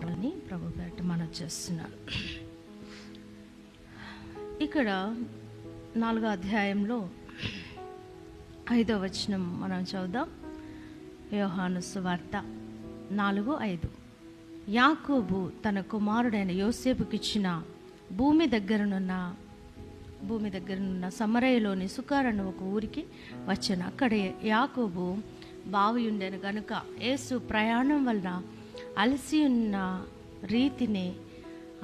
అని ప్రభు పేట మనం చేస్తున్నాను ఇక్కడ నాలుగో అధ్యాయంలో ఐదో వచనం మనం చదువుదాం. యోహాను సువార్త నాలుగు ఐదు. యాకోబు తన కుమారుడైన యోసేపుకిచ్చిన భూమి దగ్గరనున్న భూమి దగ్గరనున్న సమరయలోని సుకారను ఒక ఊరికి వచ్చాను. అక్కడ యాకోబు బావి ఉండేను కనుక యేసు ప్రయాణం వలన అలసి ఉన్న రీతిని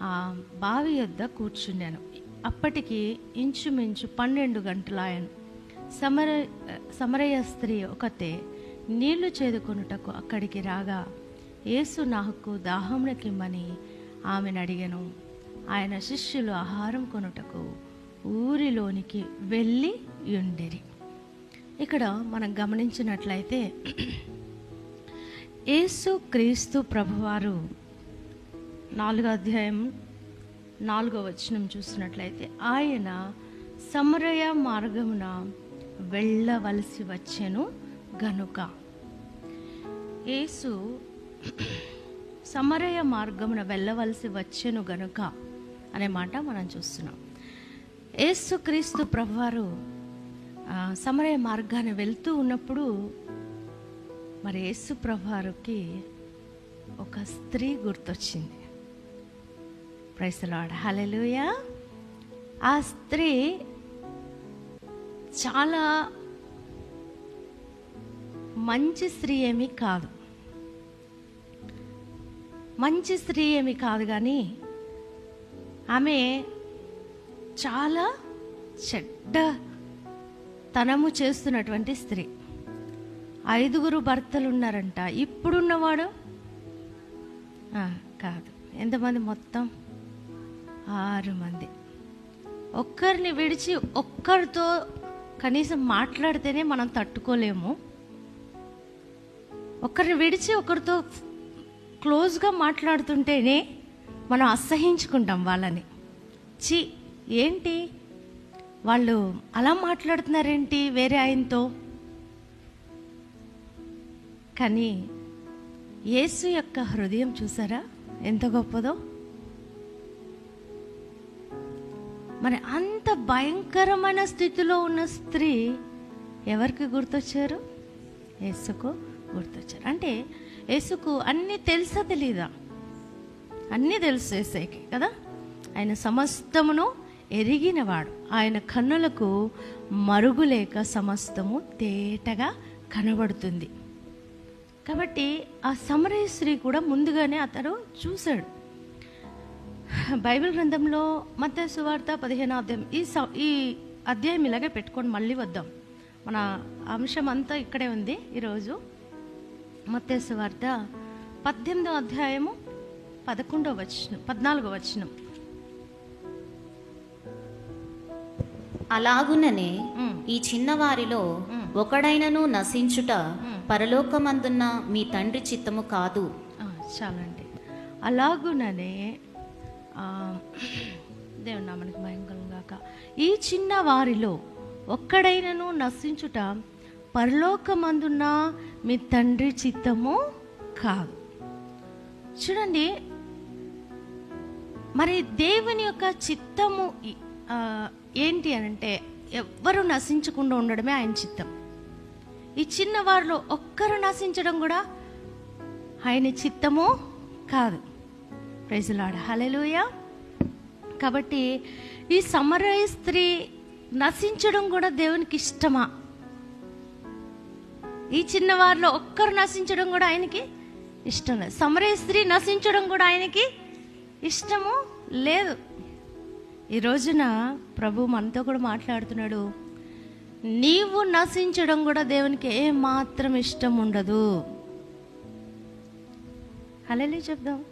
ఆ బావి యొద్ద కూర్చున్నాను. అప్పటికి ఇంచుమించు పన్నెండు గంటలాయను. సమర సమరయ స్త్రీ ఒకతే నీళ్ళు చేదుకొనుటకు అక్కడికి రాగా యేసు నాకు దాహమునకిమ్మని ఆమెను అడిగాను. ఆయన శిష్యులు ఆహారం కొనుటకు ఊరిలోనికి వెళ్ళి ఉండేరి ఇక్కడ మనం గమనించినట్లయితే యేసు క్రీస్తు ప్రభువారు నాలుగో అధ్యాయం నాలుగో వచనం చూసినట్లయితే ఆయన సమరయ మార్గమున వెళ్ళవలసి వచ్చెను గనుక. యేసు సమరయ మార్గమున వెళ్ళవలసి వచ్చెను గనుక అనే మాట మనం చూస్తున్నాం. యేసు క్రీస్తు ప్రభువారు సమరయ మార్గాన్ని వెళ్తూ ఉన్నప్పుడు మరి యేసు ప్రభువారికి ఒక స్త్రీ గుర్తొచ్చింది. ప్రైసలాడ్ హలెలుయ ఆ స్త్రీ చాలా మంచి స్త్రీ ఏమీ కాదు. మంచి స్త్రీ ఏమి కాదు కానీ ఆమె చాలా చెడ్డ తనము చేస్తున్నటువంటి స్త్రీ. ఐదుగురు భర్తలు ఉన్నారంట ఇప్పుడున్నవాడు కాదు. ఎంతమంది మొత్తం? ఆరు మంది. ఒక్కరిని విడిచి ఒక్కరితో కనీసం మాట్లాడితేనే మనం తట్టుకోలేము. ఒకరిని విడిచి ఒకరితో క్లోజ్గా మాట్లాడుతుంటేనే మనం అసహించుకుంటాం వాళ్ళని. చి ఏంటి? వాళ్ళు అలా మాట్లాడుతున్నారేంటి వేరే ఆయనతో? కానీ యేసు యొక్క హృదయం చూసారా? ఎంత గొప్పదో. మరి అంత భయంకరమైన స్థితిలో ఉన్న స్త్రీ ఎవరికి గుర్తొచ్చారు? యేసుకు గుర్తొచ్చారు. అంటే యేసుకు అన్నీ తెలుసా తెలీదా? అన్నీ తెలుసు యేసయ్యకి కదా? ఆయన సమస్తమును ఎరిగినవాడు. ఆయన కన్నులకు మరుగులేక సమస్తము తేటగా కనబడుతుంది. కాబట్టి ఆ సమరయ స్త్రీ కూడా ముందుగానే అతడు చూశాడు. బైబిల్ గ్రంథంలో మత సువార్త పదిహేను అధ్యాయం ఈ స- ఈ అధ్యాయం ఇలాగే పెట్టుకొని మళ్ళీ వద్దాం. మన అంశం అంతా ఇక్కడే ఉంది ఈరోజు. మత సువార్త పద్దెనిమిదో అధ్యాయము పదకొండో వచనం పద్నాలుగో వచనం. అలాగుననే. ఈ చిన్నవారిలో ఒకడైనను నశించుట పరలోకమందున్న మీ తండ్రి చిత్తము కాదు. చాలండి. అలాగుననే ఆ, దేవుని నామానికి ఈ చిన్న వారిలో ఒక్కడైనను నశించుట పరలోకమందున్న మీ తండ్రి చిత్తము కాదు. చూడండి మరి దేవుని యొక్క చిత్తము ఏంటి అని అంటే ఎవ్వరూ నశించకుండా ఉండడమే ఆయన చిత్తం. ఈ చిన్నవారిలో ఒక్కరు నశించడం కూడా ఆయన చిత్తము కాదు. ప్రైజులాడ హలెలుయ కాబట్టి ఈ సమరయ స్త్రీ నశించడం కూడా దేవునికి ఇష్టమా? ఈ చిన్నవారిలో ఒక్కరు నశించడం కూడా ఆయనకి ఇష్టం లేదు సమరయ స్త్రీ నశించడం కూడా ఆయనకి ఇష్టము లేదు. ఈ రోజున ప్రభు మనతో కూడా మాట్లాడుతున్నాడు. నీవు నశించడం కూడా దేవునికి ఏ మాత్రం ఇష్టం ఉండదు. హలెలు చెప్దాం.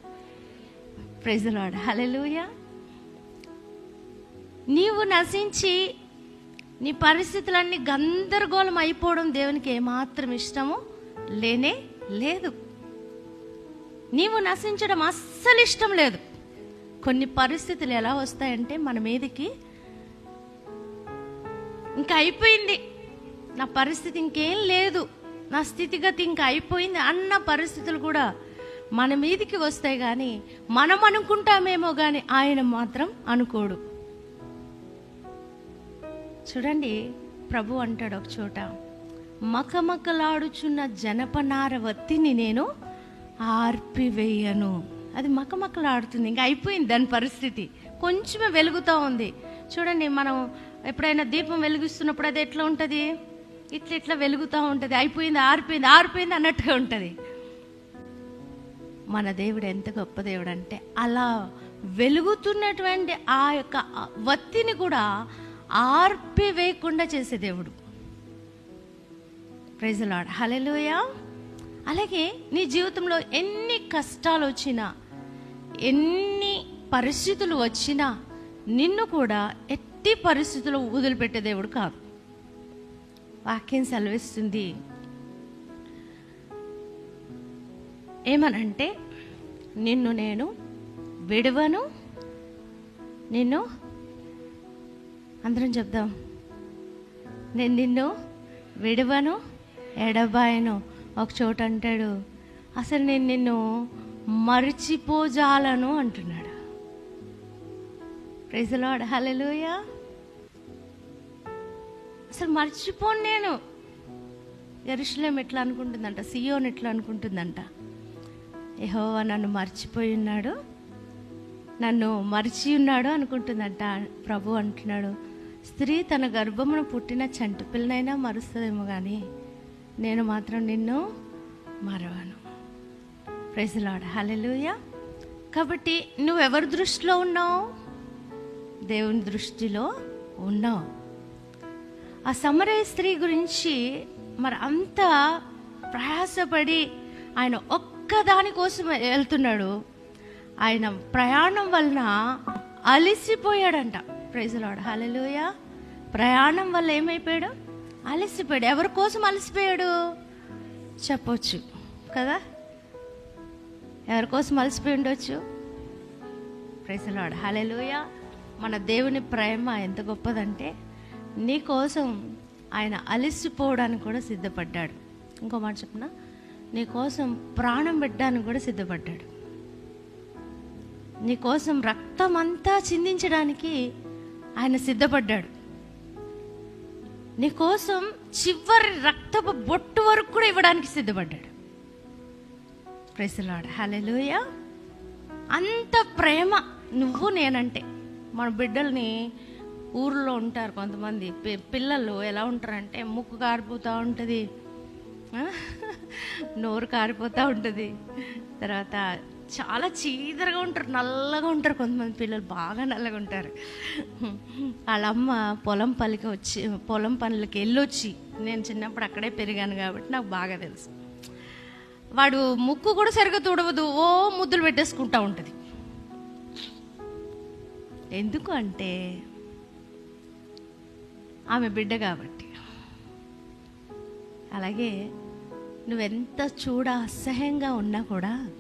ప్రైజ్ లాడ్ హలెలుయ నీవు నశించి నీ పరిస్థితులన్నీ గందరగోళం అయిపోవడం దేవునికి ఏమాత్రం ఇష్టము లేనే లేదు. నీవు నశించడం అస్సలు ఇష్టం లేదు. కొన్ని పరిస్థితులు ఎలా వస్తాయంటే మన మీదకి ఇంకా అయిపోయింది. నా పరిస్థితి ఇంకేం లేదు. నా స్థితిగతి ఇంకా అయిపోయింది అన్న పరిస్థితులు కూడా మన మీదికి వస్తాయి కానీ మనం అనుకుంటామేమో కానీ ఆయన మాత్రం అనుకోడు. చూడండి ప్రభు అంటాడు ఒక చోట మకమకలాడుచున్న జనపనార వత్తిని నేను ఆర్పివేయను. అది మకమకలాడుతుంది. ఇంకా అయిపోయింది దాని పరిస్థితి. కొంచెమే వెలుగుతూ ఉంది. చూడండి మనం ఎప్పుడైనా దీపం వెలిగిస్తున్నప్పుడు అది ఎట్లా ఉంటుంది? ఇట్లా ఇట్లా వెలుగుతూ ఉంటుంది. అయిపోయింది ఆరిపోయింది ఆరిపోయింది అన్నట్టుగా ఉంటుంది. మన దేవుడు ఎంత గొప్ప దేవుడు అంటే అలా వెలుగుతున్నటువంటి ఆ యొక్క వత్తిని కూడా ఆర్పివేయకుండా చేసే దేవుడు. ప్రైజలాడ్ హలెలుయ అలాగే నీ జీవితంలో ఎన్ని కష్టాలు వచ్చినా ఎన్ని పరిస్థితులు వచ్చినా నిన్ను కూడా ఎట్టి పరిస్థితుల్లో వదిలిపెట్టే దేవుడు కాదు. వాక్యం సెలవిస్తుంది. ఏమనంటే నిన్ను నేను విడవను నిన్ను అందరం చెప్దాం. నేను నిన్ను విడవను ఎడబాయను. ఒక చోట అంటాడు అసలు నేను నిన్ను మరిచిపోజాలను అంటున్నాడు. ప్రైజలాడ్ హలెలుయా అసలు మర్చిపోను నేను. ఎరుషులేం ఎట్లా అనుకుంటుందంట? సియోన్ ఎట్లా అనుకుంటుందంట? యెహోవా నన్ను మర్చిపోయి ఉన్నాడు. నన్ను మరిచి ఉన్నాడు అనుకుంటుందంట ప్రభు అంటున్నాడు. స్త్రీ తన గర్భమును పుట్టిన చంటి పిల్లనైనా మరుస్తుందేమో కానీ నేను మాత్రం నిన్ను మరవను. ప్రైజలాడ హలెలుయ కాబట్టి నువ్వు ఎవరి దృష్టిలో ఉన్నావు? దేవుని దృష్టిలో ఉన్నావు ఆ సమరయ స్త్రీ గురించి మరి అంత ప్రయాసపడి ఆయన ఒక్కదానికోసం వెళ్తున్నాడు. ఆయన ప్రయాణం వలన అలసిపోయాడంట. ప్రైజులాడు హలెలుయ ప్రయాణం వల్ల ఏమైపోయాడు? అలసిపోయాడు. ఎవరి కోసం అలసిపోయాడు? చెప్పొచ్చు కదా? ఎవరి కోసం అలసిపోయి ఉండొచ్చు? ప్రైజులాడు హలెలుయ మన దేవుని ప్రేమ ఎంత గొప్పదంటే నీ కోసం ఆయన అలసిపోవడానికి కూడా సిద్ధపడ్డాడు. ఇంకో మాట చెప్పిన నీ కోసం ప్రాణం పెట్టడానికి కూడా సిద్ధపడ్డాడు. నీ కోసం రక్తం అంతా చిందించడానికి ఆయన సిద్ధపడ్డాడు. నీ కోసం చివరి రక్తపు బొట్టు వరకు కూడా ఇవ్వడానికి సిద్ధపడ్డాడు. ప్రెసలాడు హలో అంత ప్రేమ నువ్వు నేనంటే. మన బిడ్డల్ని ఊర్లో ఉంటారు కొంతమంది. పి- పిల్లలు ఎలా ఉంటారంటే ముక్కు కారిపోతూ ఉంటుంది. నోరు కారిపోతూ ఉంటుంది. తర్వాత చాలా చీదరగా ఉంటారు నల్లగా ఉంటారు కొంతమంది పిల్లలు బాగా నల్లగా ఉంటారు. వాళ్ళమ్మ పొలం పనికి వచ్చి పొలం పనులకి వెళ్ళొచ్చి నేను చిన్నప్పుడు అక్కడే పెరిగాను కాబట్టి నాకు బాగా తెలుసు. వాడు ముక్కు కూడా సరిగ్గా తుడవదు ఓ ముద్దులు పెట్టేసుకుంటా ఉంటుంది. ఎందుకు అంటే ఆమె బిడ్డ కాబట్టి. అలాగే నువ్వెంత చూడ అసహ్యంగా ఉన్నా కూడా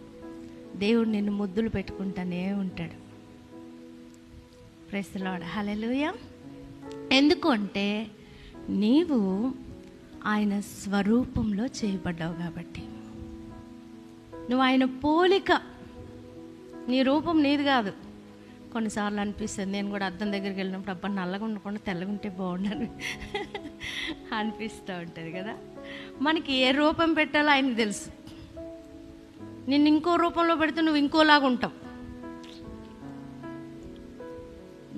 దేవుడు నిన్ను ముద్దులు పెట్టుకుంటానే ఉంటాడు. ప్రెస్లాడ్ హలెలుయ ఎందుకు అంటే నీవు ఆయన స్వరూపంలో చేయబడ్డావు కాబట్టి. నువ్వు ఆయన పోలిక. నీ రూపం నీది కాదు. కొన్నిసార్లు అనిపిస్తుంది. నేను కూడా అద్దం దగ్గరికి వెళ్ళినప్పుడు అబ్బా నల్లగా ఉండకుండా తెల్లగుంటే బాగుండని అనిపిస్తూ ఉంటుంది కదా. మనకి ఏ రూపం పెట్టాలో ఆయన తెలుసు. నిన్ను ఇంకో రూపంలో పెడితే నువ్వు ఇంకోలాగా ఉంటావు.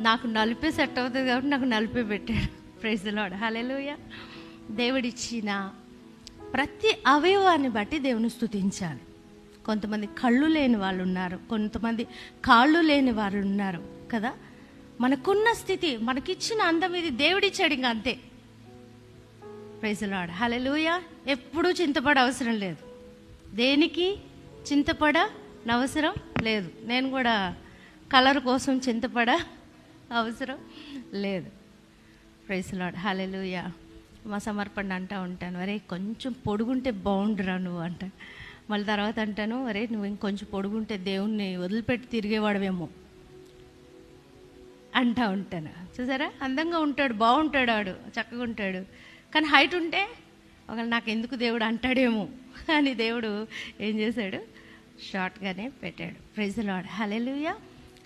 నాకు నలిపే సెట్ అవుతుంది కాబట్టి నాకు నలిపే పెట్టాడు. ప్రైజ్లాడు హలెలుయ దేవుడిచ్చిన ప్రతి అవయవాన్ని బట్టి దేవుని స్థుతించాలి. కొంతమంది కళ్ళు లేని వాళ్ళు ఉన్నారు కొంతమంది కాళ్ళు లేని వాళ్ళు ఉన్నారు కదా? మనకున్న స్థితి మనకిచ్చిన అందం ఇది దేవుడిచ్చాడు ఇంకా అంతే. ప్రైజ్లాడు హలెలుయ ఎప్పుడూ చింతపడ అవసరం లేదు. దేనికి చింతపడ అవసరం లేదు. నేను కూడా కలర్ కోసం చింతపడ అవసరం లేదు. ప్రైస్లాడ్ హలెలుయ మా సమర్పణ అంటూ ఉంటాను. అరే కొంచెం పొడుగుంటే బాగుండురా నువ్వు అంట. మళ్ళీ తర్వాత అంటాను అరే నువ్వు ఇంకొంచెం పొడుగుంటే దేవుణ్ణి వదిలిపెట్టి తిరిగేవాడవేమో అంటా ఉంటాను. చూసారా? అందంగా ఉంటాడు బాగుంటాడు ఆడు చక్కగా ఉంటాడు. కానీ హైట్ ఉంటే ఒకవేళ నాకు ఎందుకు దేవుడు అంటాడేమో అని దేవుడు ఏం చేశాడు? షార్ట్గానే పెట్టాడు. ప్రైజ్ హలెలుయా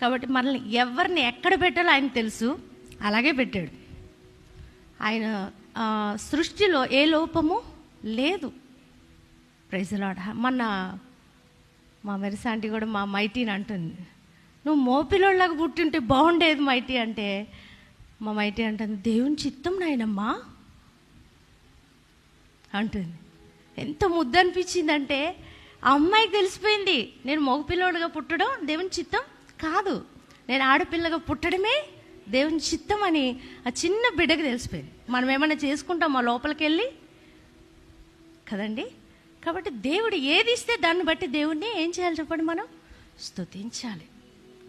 కాబట్టి మనల్ని ఎవరిని ఎక్కడ పెట్టాలో ఆయన తెలుసు. అలాగే పెట్టాడు. ఆయన సృష్టిలో ఏ లోపము లేదు. ప్రైజ్ మన మొన్న మా మెరిసాంటి కూడా మా మైటీని అంటుంది. నువ్వు మోపిలోళ్ళగా పుట్టింటే బాగుండేది మైటీ అంటే మా మైటీ అంటుంది దేవుని చిత్తం నాయనమ్మా అంటుంది. ఎంత ముద్ద అనిపించిందంటే ఆ అమ్మాయికి తెలిసిపోయింది నేను మగపిల్లోడుగా పుట్టడం దేవుని చిత్తం కాదు. నేను ఆడపిల్లగా పుట్టడమే దేవుని చిత్తం అని ఆ చిన్న బిడ్డకి తెలిసిపోయింది. మనం ఏమైనా చేసుకుంటాం మా లోపలికి వెళ్ళి కదండి? కాబట్టి దేవుడు ఏది ఇస్తే దాన్ని బట్టి దేవుణ్ణి ఏం చేయాలి చెప్పండి మనం? స్తుతించాలి.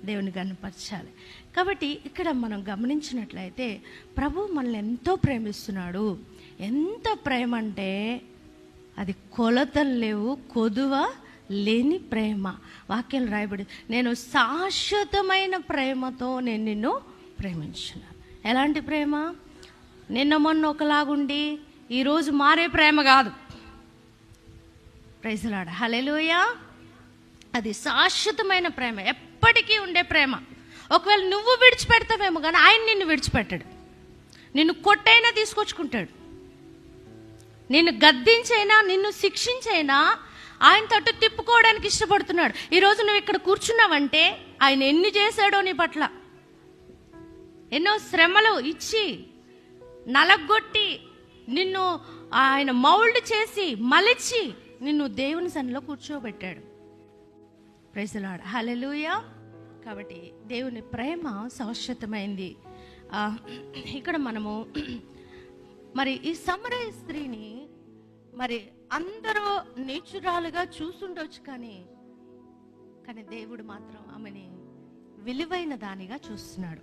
దేవుని కనపరచాలి కాబట్టి ఇక్కడ మనం గమనించినట్లయితే ప్రభు మనల్ని ఎంతో ప్రేమిస్తున్నాడు. ఎంత ప్రేమ అంటే అది కొలతలు లేవు కొదువ లేని ప్రేమ. వాక్యాలు రాయబడి నేను శాశ్వతమైన ప్రేమతో నేను నిన్ను ప్రేమించున్నాను. ఎలాంటి ప్రేమ? నిన్న మొన్న ఒకలాగుండి ఈరోజు మారే ప్రేమ కాదు. ప్రైజలాడ హలెలుయా అది శాశ్వతమైన ప్రేమ. ఎప్పటికీ ఉండే ప్రేమ. ఒకవేళ నువ్వు విడిచిపెడతావేమో కానీ ఆయన నిన్ను విడిచిపెట్టాడు. నిన్ను కొట్టైనా తీసుకొచ్చుకుంటాడు. నిన్ను గద్దించైనా నిన్ను శిక్షించైనా ఆయన తట్టు తిప్పుకోవడానికి ఇష్టపడుతున్నాడు. ఈరోజు నువ్వు ఇక్కడ కూర్చున్నావంటే ఆయన ఎన్ని చేశాడో నీ పట్ల. ఎన్నో శ్రమలు ఇచ్చి నలగొట్టి నిన్ను ఆయన మౌల్డ్ చేసి మలిచి నిన్ను దేవుని సన్నిలో కూర్చోబెట్టాడు. ప్రైజలాడ్ హలలుయా కాబట్టి దేవుని ప్రేమ శాశ్వతమైంది. ఇక్కడ మనము మరి ఈ సమరయ స్త్రీని మరి అందరూ నేచురాలుగా చూసుండొచ్చు కానీ కానీ దేవుడు మాత్రం ఆమెని విలువైన దానిగా చూస్తున్నాడు.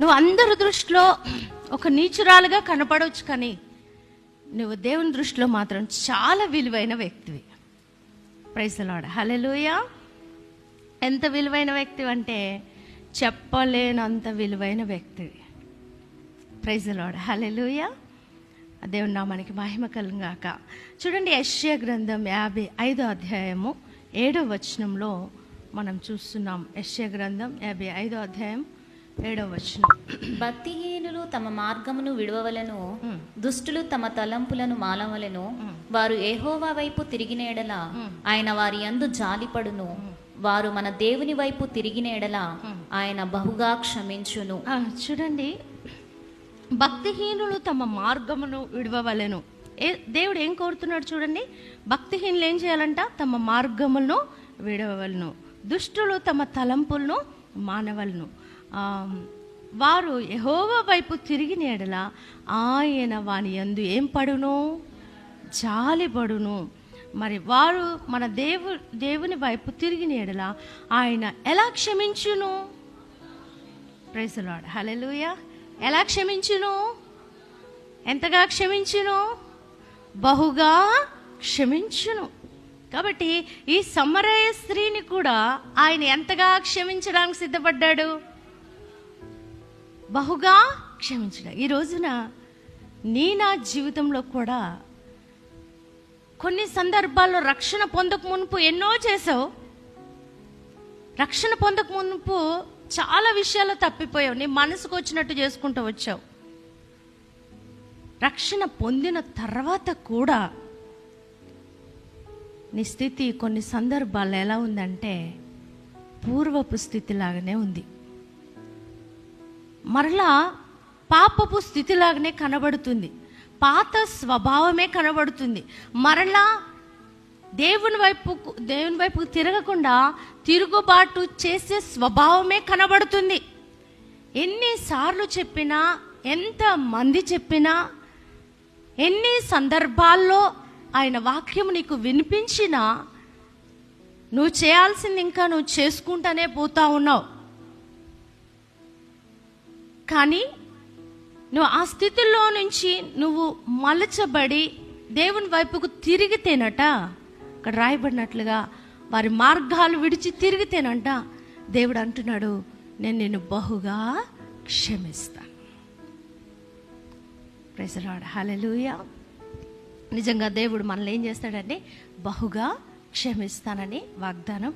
నువ్వు అందరి దృష్టిలో ఒక నీచురాలుగా కనపడవచ్చు కానీ నువ్వు దేవుని దృష్టిలో మాత్రం చాలా విలువైన వ్యక్తివి. ప్రైజలాడ హలెలుయ ఎంత విలువైన వ్యక్తి అంటే చెప్పలేనంత విలువైన వ్యక్తివి. ప్రైజలాడ హలెలుయ దేవుని నామానికి మహిమ కలుగాక చూడండి యశ్య గ్రంథం యాభై ఐదో అధ్యాయము ఏడో వచనంలో మనం చూస్తున్నాం. యశ్య గ్రంథం యాభై ఐదో అధ్యాయం ఏడో వచనం భక్తిహీనులు తమ మార్గమును విడవవలను దుష్టులు తమ తలంపులను మాలవలను. వారు ఏహోవా వైపు తిరిగిన ఎడల ఆయన వారి యందు జాలిపడును. వారు మన దేవుని వైపు తిరిగిన ఎడల ఆయన బహుగా క్షమించును. చూడండి. భక్తిహీనులు తమ మార్గమును విడవవలెను. ఏ దేవుడు ఏం కోరుతున్నాడు చూడండి? భక్తిహీనులు ఏం చేయాలంట? తమ మార్గములను విడవవలను. దుష్టులు తమ తలంపులను మానవలను. వారు యహోవ వైపు తిరిగిన ఎడల ఆయన వాని యందు ఏం పడును? జాలిపడును మరి వారు మన దేవు దేవుని వైపు తిరిగిన ఎడల ఆయన ఎలా క్షమించును? ప్రైజలాడ్ హలెలుయ ఎలా క్షమించును? ఎంతగా క్షమించును? బహుగా క్షమించును. కాబట్టి ఈ సమరయ స్త్రీని కూడా ఆయన ఎంతగా క్షమించడానికి సిద్ధపడ్డాడు? బహుగా క్షమించిన ఈ రోజున నీ నా జీవితంలో కూడా కొన్ని సందర్భాల్లో రక్షణ పొందక మునుపు ఎన్నో చేసావు రక్షణ పొందక మునుపు చాలా విషయాలు తప్పిపోయావు. నీ మనసుకు వచ్చినట్టు చేసుకుంటూ వచ్చావు. రక్షణ పొందిన తర్వాత కూడా నీ స్థితి కొన్ని సందర్భాల్లో ఎలా ఉందంటే పూర్వపు స్థితిలాగానే ఉంది. మరలా పాపపు స్థితిలాగానే కనబడుతుంది. పాత స్వభావమే కనబడుతుంది. మరలా దేవుని వైపు దేవుని వైపు తిరగకుండా తిరుగుబాటు చేసే స్వభావమే కనబడుతుంది. ఎన్నిసార్లు చెప్పినా ఎంత మంది చెప్పినా ఎన్ని సందర్భాల్లో ఆయన వాక్యం నీకు వినిపించినా నువ్వు చేయాల్సింది ఇంకా నువ్వు చేసుకుంటానే పోతా ఉన్నావు. కానీ నువ్వు ఆ స్థితిలో నుంచి నువ్వు మలచబడి దేవుని వైపుకు తిరిగితేనట ఇక్కడ రాయబడినట్లుగా వారి మార్గాలు విడిచి తిరిగితేనంట దేవుడు అంటున్నాడు నేను నిన్ను బహుగా క్షమిస్తాను. ప్రెసలాడు హలెలుయ నిజంగా దేవుడు మనల్ని ఏం చేస్తాడంటే బహుగా క్షమిస్తానని వాగ్దానం